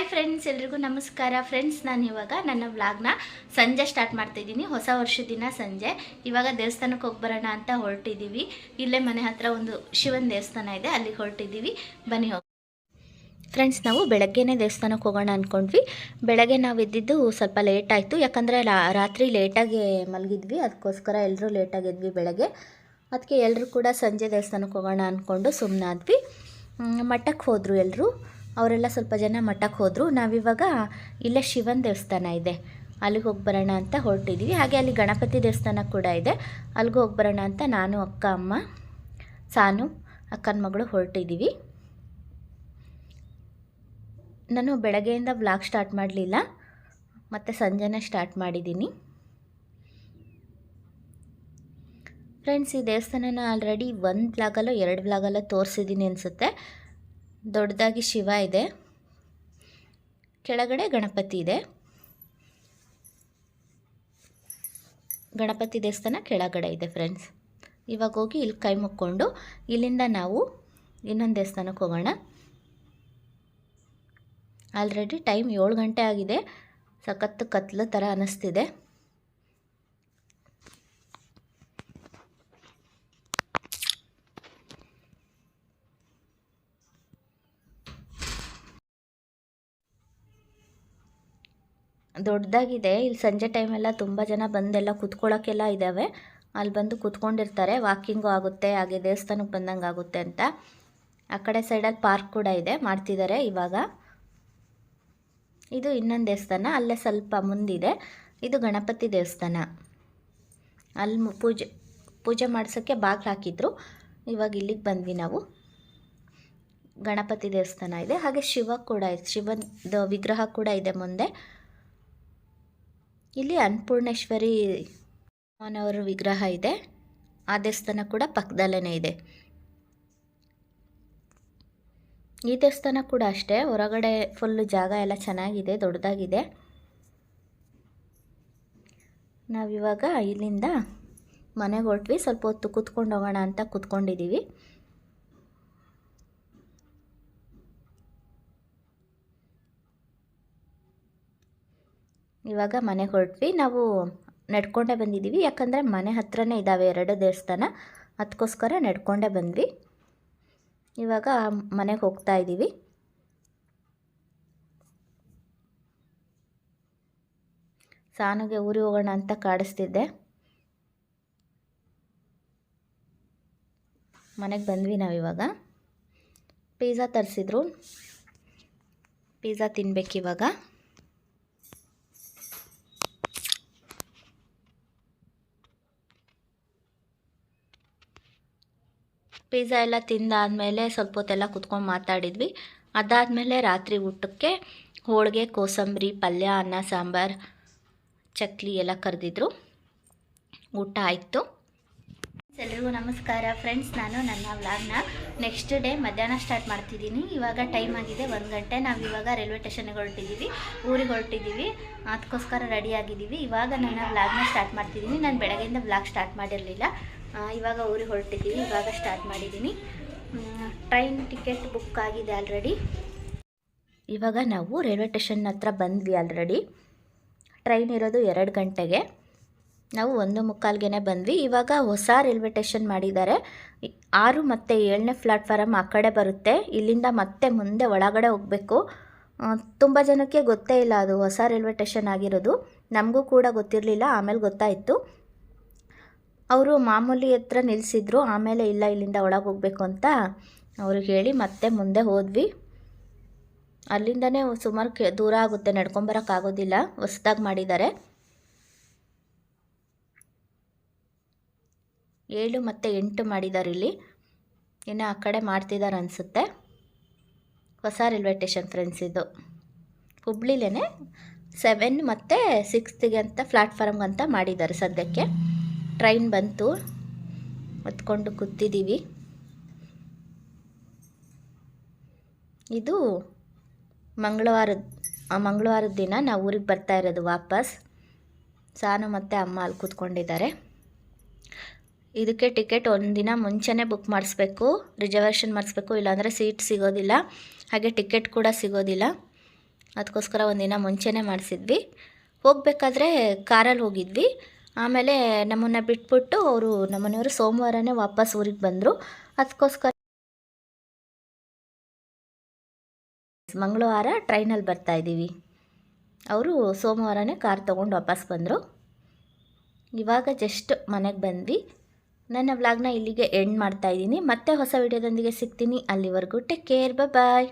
Hi friends ಎಲ್ರಿಗೂ ನಮಸ್ಕಾರ. Friends ನಾನು ಇವಾಗ ನನ್ನ ವ್ಲಾಗ್ನ ಸಂಜೆ ಸ್ಟಾರ್ಟ್ ಮಾಡ್ತಾಯಿದ್ದೀನಿ ಹೊಸ ವರ್ಷದ ದಿನ ಸಂಜೆ. ಇವಾಗ ದೇವಸ್ಥಾನಕ್ಕೆ ಹೋಗಿ ಬರೋಣ ಅಂತ ಹೊರಟಿದ್ದೀವಿ ಇಲ್ಲೇ ಮನೆ ಹತ್ರ ಒಂದು ಶಿವನ ದೇವಸ್ಥಾನ ಇದೆ, ಅಲ್ಲಿಗೆ ಹೊರಟಿದ್ದೀವಿ ಬನ್ನಿ ಹೋಗಿ ಫ್ರೆಂಡ್ಸ್ ನಾವು ಬೆಳಗ್ಗೆನೇ ದೇವಸ್ಥಾನಕ್ಕೆ ಹೋಗೋಣ ಅಂದ್ಕೊಂಡ್ವಿ ಬೆಳಗ್ಗೆ ನಾವು ಎದ್ದಿದ್ದು ಸ್ವಲ್ಪ ಲೇಟ್ ಆಯಿತು. ಯಾಕಂದರೆ ರಾತ್ರಿ ಲೇಟಾಗಿ ಮಲಗಿದ್ವಿ. ಅದಕ್ಕೋಸ್ಕರ ಎಲ್ಲರೂ ಲೇಟಾಗಿ ಎದ್ವಿ ಬೆಳಗ್ಗೆ. ಅದಕ್ಕೆ ಎಲ್ಲರೂ ಕೂಡ ಸಂಜೆ ದೇವಸ್ಥಾನಕ್ಕೆ ಹೋಗೋಣ ಅಂದ್ಕೊಂಡು ಸುಮ್ಮನಾದ್ವಿ ಮಠಕ್ಕೆ ಹೋದರು ಎಲ್ಲರೂ ಅವರೆಲ್ಲ ಸ್ವಲ್ಪ ಜನ ಮಠಕ್ಕೆ ಹೋದರು. ನಾವಿವಾಗ ಇಲ್ಲೇ ಶಿವನ ದೇವಸ್ಥಾನ ಇದೆ. ಅಲ್ಲಿಗೆ ಹೋಗಿ ಬರೋಣ ಅಂತ ಹೊರಟಿದ್ದೀವಿ ಹಾಗೆ ಅಲ್ಲಿ ಗಣಪತಿ ದೇವಸ್ಥಾನ ಕೂಡ ಇದೆ. ಅಲ್ಲಿಗೆ ಹೋಗಿ ಬರೋಣ ಅಂತ ನಾನು, ಅಕ್ಕ, ಅಮ್ಮ, ಸಾನು, ಅಕ್ಕನ ಮಗಳು ಹೊರಟಿದ್ದೀವಿ ನಾನು ಬೆಳಗ್ಗೆಯಿಂದ ವ್ಲಾಗ್ ಸ್ಟಾರ್ಟ್ ಮಾಡಲಿಲ್ಲ. ಮತ್ತು ಸಂಜೆನೇ ಸ್ಟಾರ್ಟ್ ಮಾಡಿದ್ದೀನಿ. ಫ್ರೆಂಡ್ಸ್, ಈ ದೇವಸ್ಥಾನನ ಆಲ್ರೆಡಿ ಒಂದು ಬ್ಲಾಗಲ್ಲೋ ಎರಡು ಬ್ಲಾಗಲ್ಲೋ ತೋರಿಸಿದ್ದೀನಿ ಅನಿಸುತ್ತೆ. ದೊಡ್ಡದಾಗಿ ಶಿವ ಇದೆ. ಕೆಳಗಡೆ ಗಣಪತಿ ಇದೆ. ಗಣಪತಿ ದೇವಸ್ಥಾನ ಕೆಳಗಡೆ ಇದೆ ಫ್ರೆಂಡ್ಸ್ ಇವಾಗ ಹೋಗಿ ಇಲ್ಲಿ ಕೈ ಮುಕ್ಕೊಂಡು ಇಲ್ಲಿಂದ ನಾವು ಇನ್ನೊಂದು ದೇವಸ್ಥಾನಕ್ಕೆ ಹೋಗೋಣ. ಆಲ್ರೆಡಿ ಟೈಮ್ ಏಳು ಗಂಟೆ ಆಗಿದೆ. ಸಖತ್ತು ಕತ್ಲು ಥರ ಅನ್ನಿಸ್ತಿದೆ ದೊಡ್ಡದಾಗಿದೆ. ಇಲ್ಲಿ ಸಂಜೆ ಟೈಮೆಲ್ಲ ತುಂಬ ಜನ ಬಂದೆಲ್ಲ ಕುತ್ಕೊಳ್ಳೋಕ್ಕೆಲ್ಲ ಇದ್ದಾವೆ ಅಲ್ಲಿ ಬಂದು ಕುತ್ಕೊಂಡಿರ್ತಾರೆ. ವಾಕಿಂಗು ಆಗುತ್ತೆ, ಹಾಗೆ ದೇವಸ್ಥಾನಕ್ಕೆ ಬಂದಂಗೆ ಆಗುತ್ತೆ ಅಂತ. ಆ ಕಡೆ ಸೈಡಲ್ಲಿ ಪಾರ್ಕ್ ಕೂಡ ಇದೆ ಮಾಡ್ತಿದ್ದಾರೆ ಇವಾಗ. ಇದು ಇನ್ನೊಂದು ದೇವಸ್ಥಾನ, ಅಲ್ಲೇ ಸ್ವಲ್ಪ ಮುಂದಿದೆ. ಇದು ಗಣಪತಿ ದೇವಸ್ಥಾನ. ಅಲ್ಲಿ ಪೂಜೆ ಪೂಜೆ ಮಾಡಿಸೋಕ್ಕೆ ಬಾಗಿಲು ಹಾಕಿದ್ರು. ಇವಾಗ ಇಲ್ಲಿಗೆ ಬಂದ್ವಿ ನಾವು. ಗಣಪತಿ ದೇವಸ್ಥಾನ ಇದೆ. ಹಾಗೆ ಶಿವ ಕೂಡ ಇದೆ. ಶಿವದ ವಿಗ್ರಹ ಕೂಡ ಇದೆ ಮುಂದೆ. ಇಲ್ಲಿ ಅನ್ನಪೂರ್ಣೇಶ್ವರಿ ಅಮ್ಮನವರ ವಿಗ್ರಹ ಇದೆ. ಆ ದೇವಸ್ಥಾನ ಕೂಡ ಪಕ್ಕದಲ್ಲೇ ಇದೆ. ಈ ದೇವಸ್ಥಾನ ಕೂಡ ಅಷ್ಟೇ. ಹೊರಗಡೆ ಫುಲ್ಲು ಜಾಗ ಎಲ್ಲ ಚೆನ್ನಾಗಿದೆ, ದೊಡ್ಡದಾಗಿದೆ. ನಾವಿವಾಗ ಇಲ್ಲಿಂದ ಮನೆಗೆ ಹೊರಟ್ವಿ. ಸ್ವಲ್ಪ ಹೊತ್ತು ಕೂತ್ಕೊಂಡು ಹೋಗೋಣ ಅಂತ ಕೂತ್ಕೊಂಡಿದ್ದೀವಿ ಇವಾಗ ಮನೆಗೆ ಹೊರಟ್ವಿ. ನಾವು ನಡ್ಕೊಂಡೇ ಬಂದಿದ್ದೀವಿ. ಯಾಕಂದರೆ ಮನೆ ಹತ್ರನೇ ಇದ್ದಾವೆ ಎರಡು ದೇವಸ್ಥಾನ. ಅದಕ್ಕೋಸ್ಕರ ನಡ್ಕೊಂಡೇ ಬಂದ್ವಿ. ಇವಾಗ ಮನೆಗೆ ಹೋಗ್ತಾ ಇದ್ದೀವಿ. ಸಾನುಗೆ ಊರಿಗೆ ಹೋಗೋಣ ಅಂತ ಕಾಡಿಸ್ತಿದ್ದೆ. ಮನೆಗೆ ಬಂದ್ವಿ ನಾವಿವಾಗ ಪಿಜ್ಜಾ ತರಿಸಿದ್ರು. ಪಿಜ್ಜಾ ತಿನ್ಬೇಕಿವಾಗ. ಪಿಜ್ಜಾ ಎಲ್ಲ ತಿಂದಾದಮೇಲೆ ಸ್ವಲ್ಪ ಹೊತ್ತೆಲ್ಲ ಕುತ್ಕೊಂಡು ಮಾತಾಡಿದ್ವಿ. ಅದಾದಮೇಲೆ ರಾತ್ರಿ ಊಟಕ್ಕೆ ಹೋಳಿಗೆ, ಕೋಸಂಬರಿ, ಪಲ್ಯ, ಅನ್ನ, ಸಾಂಬಾರು, ಚಕ್ಲಿ ಎಲ್ಲ ಕರೆದಿದ್ರು. ಊಟ ಆಯಿತು. ಎಲ್ರಿಗೂ ನಮಸ್ಕಾರ ಫ್ರೆಂಡ್ಸ್, ನಾನು ನನ್ನ ವ್ಲಾಗ್ನ ನೆಕ್ಸ್ಟ್ ಡೇ ಮಧ್ಯಾಹ್ನ ಸ್ಟಾರ್ಟ್ ಮಾಡ್ತಿದ್ದೀನಿ. ಇವಾಗ ಟೈಮ್ ಆಗಿದೆ ಒಂದು ಗಂಟೆ. ನಾವು ಇವಾಗ ರೈಲ್ವೆ ಸ್ಟೇಷನ್ಗೆ ಹೊರಟಿದ್ದೀವಿ ಊರಿಗೆ ಹೊರಟಿದ್ದೀವಿ ಅದಕ್ಕೋಸ್ಕರ ರೆಡಿ ಆಗಿದ್ದೀವಿ ಇವಾಗ ನನ್ನ ವ್ಲಾಗ್ನ ಸ್ಟಾರ್ಟ್ ಮಾಡ್ತಿದ್ದೀನಿ. ನಾನು ಬೆಳಗ್ಗೆಯಿಂದ ವ್ಲಾಗ್ ಸ್ಟಾರ್ಟ್ ಮಾಡಿರಲಿಲ್ಲ. ಇವಾಗ ಊರಿಗೆ ಹೊರಟಿದ್ದೀವಿ, ಇವಾಗ ಸ್ಟಾರ್ಟ್ ಮಾಡಿದ್ದೀನಿ. ಟ್ರೈನ್ ಟಿಕೆಟ್ ಬುಕ್ ಆಗಿದೆ ಆಲ್ರೆಡಿ ಇವಾಗ ನಾವು ರೈಲ್ವೆ ಸ್ಟೇಷನ್ ಹತ್ರ ಬಂದ್ವಿ ಆಲ್ರೆಡಿ ಟ್ರೈನ್ ಇರೋದು ಎರಡು ಗಂಟೆಗೆ. ನಾವು ಒಂದು ಮುಕ್ಕಾಲ್ಗೆ ಬಂದ್ವಿ. ಇವಾಗ ಹೊಸ ರೈಲ್ವೆ ಸ್ಟೇಷನ್ ಮಾಡಿದ್ದಾರೆ. ಆರು ಮತ್ತು ಏಳನೇ ಪ್ಲಾಟ್ಫಾರಮ್ ಆ ಕಡೆ ಬರುತ್ತೆ. ಇಲ್ಲಿಂದ ಮತ್ತೆ ಮುಂದೆ ಒಳಗಡೆ ಹೋಗಬೇಕು. ತುಂಬ ಜನಕ್ಕೆ ಗೊತ್ತೇ ಇಲ್ಲ ಅದು ಹೊಸ ರೈಲ್ವೆ ಸ್ಟೇಷನ್ ಆಗಿರೋದು. ನಮಗೂ ಕೂಡ ಗೊತ್ತಿರಲಿಲ್ಲ, ಆಮೇಲೆ ಗೊತ್ತಾಯಿತು. ಅವರು ಮಾಮೂಲಿ ಹತ್ರ ನಿಲ್ಲಿಸಿದ್ರು ಆಮೇಲೆ ಇಲ್ಲ, ಇಲ್ಲಿಂದ ಒಳಗೆ ಹೋಗಬೇಕು ಅಂತ ಅವ್ರಿಗೆ ಹೇಳಿ ಮತ್ತೆ ಮುಂದೆ ಹೋದ್ವಿ. ಅಲ್ಲಿಂದನೇ ಸುಮಾರು ಕೆ, ದೂರ ಆಗುತ್ತೆ ನಡ್ಕೊಂಬರೋಕ್ಕಾಗೋದಿಲ್ಲ ಹೊಸ್ದಾಗಿ ಮಾಡಿದ್ದಾರೆ ಏಳು ಮತ್ತು ಎಂಟು ಮಾಡಿದ್ದಾರೆ ಇಲ್ಲಿ. ಇನ್ನು ಆ ಕಡೆ ಮಾಡ್ತಿದ್ದಾರೆ ಅನಿಸುತ್ತೆ. ಹೊಸ ರೈಲ್ವೆ ಸ್ಟೇಷನ್ ಫ್ರೆಂಡ್ಸ್ ಇದು. ಹುಬ್ಳಿಲೇ ಸೆವೆನ್ ಮತ್ತು ಸಿಕ್ಸ್ತಿಗೆ ಅಂತ ಪ್ಲಾಟ್ಫಾರ್ಮ್ಗೆ ಅಂತ ಮಾಡಿದ್ದಾರೆ ಸದ್ಯಕ್ಕೆ. ಟ್ರೈನ್ ಬಂತು. ಹೊತ್ಕೊಂಡು ಕೂತಿದ್ದೀವಿ ಇದು ಮಂಗಳವಾರದ ಮಂಗಳವಾರದ ದಿನ ನಾವು ಊರಿಗೆ ಬರ್ತಾ ಇರೋದು ವಾಪಸ್. ಸಾನು ಮತ್ತು ಅಮ್ಮ ಅಲ್ಲಿ ಕೂತ್ಕೊಂಡಿದ್ದಾರೆ. ಇದಕ್ಕೆ ಟಿಕೆಟ್ ಒಂದಿನ ಮುಂಚೆನೇ ಬುಕ್ ಮಾಡಿಸ್ಬೇಕು, ರಿಸರ್ವೇಷನ್ ಮಾಡಿಸ್ಬೇಕು, ಇಲ್ಲಾಂದರೆ ಸೀಟ್ ಸಿಗೋದಿಲ್ಲ. ಹಾಗೆ ಟಿಕೆಟ್ ಕೂಡ ಸಿಗೋದಿಲ್ಲ. ಅದಕ್ಕೋಸ್ಕರ ಒಂದಿನ ಮುಂಚೆನೇ ಮಾಡಿಸಿದ್ವಿ. ಹೋಗಬೇಕಾದ್ರೆ ಕಾರಲ್ಲಿ ಹೋಗಿದ್ವಿ. ಆಮೇಲೆ ನಮ್ಮನ್ನು ಬಿಟ್ಬಿಟ್ಟು ಅವರು ನಮ್ಮನೆಯವರು ಸೋಮವಾರನೇ ವಾಪಸ್ ಊರಿಗೆ ಬಂದರು. ಅದಕ್ಕೋಸ್ಕರ ಮಂಗಳವಾರ ಟ್ರೈನಲ್ಲಿ ಬರ್ತಾ ಇದ್ದೀವಿ. ಅವರು ಸೋಮವಾರನೇ ಕಾರ್ ತೊಗೊಂಡು ವಾಪಸ್ ಬಂದರು. ಇವಾಗ ಜಸ್ಟ್ ಮನೆಗೆ ಬಂದ್ವಿ. ನನ್ನ ವ್ಲಾಗ್ನ ಇಲ್ಲಿಗೆ ಎಂಡ್ ಮಾಡ್ತಾ ಇದ್ದೀನಿ. ಮತ್ತೆ ಹೊಸ ವಿಡಿಯೋದೊಂದಿಗೆ ಸಿಗ್ತೀನಿ. ಅಲ್ಲಿವರೆಗೂ ಟೇಕ್ ಕೇರ್. ಬಾಯ್